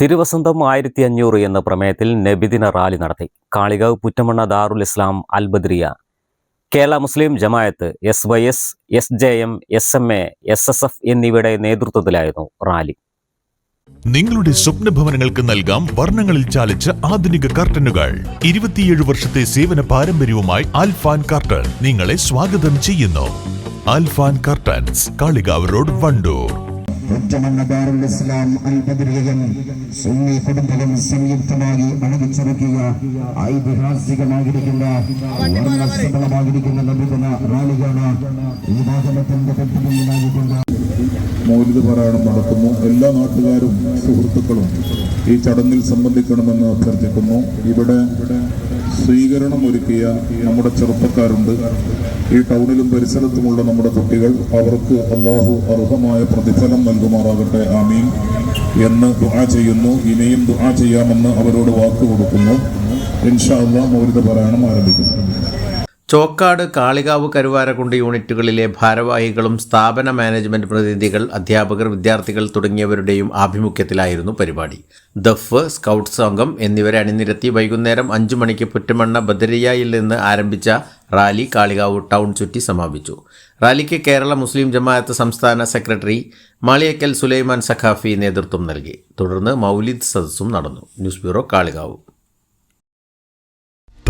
തിരുവസന്തം ആയിരത്തി അഞ്ഞൂറ് എന്ന പ്രമേയത്തിൽ നബിദിന റാലി നടത്തി. Kalikavu Puttamanna Darul Islam Albadriya Kerala Muslim Jamaath S Y S S J M S M A S S F എന്നിവയുടെ നേതൃത്വത്തിലായിരുന്നു റാലി. നിങ്ങളുടെ സ്വപ്ന ഭവനങ്ങൾക്ക് നൽകാം വർണങ്ങളിൽ ചാലിച്ച ആധുനിക കർട്ടനുകൾ. ഇരുപത്തിയേഴ് വർഷത്തെ സേവന പാരമ്പര്യവുമായി ആൽഫാൻ കർട്ടൻ നിങ്ങളെ സ്വാഗതം ചെയ്യുന്നു. Alfan curtains Kalikavu road Vandoor. ഒറ്റമണ്ണ Darul അൽബദരിയൻ Sunni സംയുക്തമായി ഈ പാരായണം നടക്കുന്നു എല്ലാ നാട്ടുകാരും സുഹൃത്തുക്കളും ഈ ചടങ്ങിൽ സംബന്ധിക്കണമെന്ന് അഭ്യർത്ഥിക്കുന്നു. ഇവിടെ സ്വീകരണം ഒരുക്കിയ നമ്മുടെ ചെറുപ്പക്കാരുണ്ട്. ഈ ടൗണിലും പരിസരത്തുമുള്ള നമ്മുടെ കുട്ടികൾ അവർക്ക് അള്ളാഹു അർഹമായ പ്രതിഫലം നൽകുമാറാകട്ടെ. ആമീൻ. എന്ന് ദുആ ചെയ്യുന്നു. ഇനിയും ദുആ ചെയ്യാമെന്ന് അവരോട് വാക്ക് കൊടുക്കുന്നു. ഇൻഷാ അള്ളാഹ് മൗരിത പാരായണം ആരംഭിക്കുന്നു. ചോക്കാട് കാളികാവ് കരുവാരക്കുണ്ട് യൂണിറ്റുകളിലെ ഭാരവാഹികളും സ്ഥാപന മാനേജ്മെന്റ് പ്രതിനിധികൾ അധ്യാപകർ വിദ്യാർത്ഥികൾ തുടങ്ങിയവരുടെയും ആഭിമുഖ്യത്തിലായിരുന്നു പരിപാടി. ദഫ് സ്കൗട്ട് സംഘം എന്നിവരെ അണിനിരത്തി വൈകുന്നേരം അഞ്ചു മണിക്ക് പുറ്റമണ്ണ ബദരിയയിൽ നിന്ന് ആരംഭിച്ച റാലി കാളികാവ് ടൗൺ ചുറ്റി സമാപിച്ചു. റാലിക്ക് കേരള മുസ്ലിം ജമാഅത്ത് സംസ്ഥാന സെക്രട്ടറി മാളിയക്കൽ സുലൈമാൻ സഖാഫി നേതൃത്വം നൽകി. തുടർന്ന് മൗലിദ് സദസ്സും നടന്നു. News bureau Kalikavu.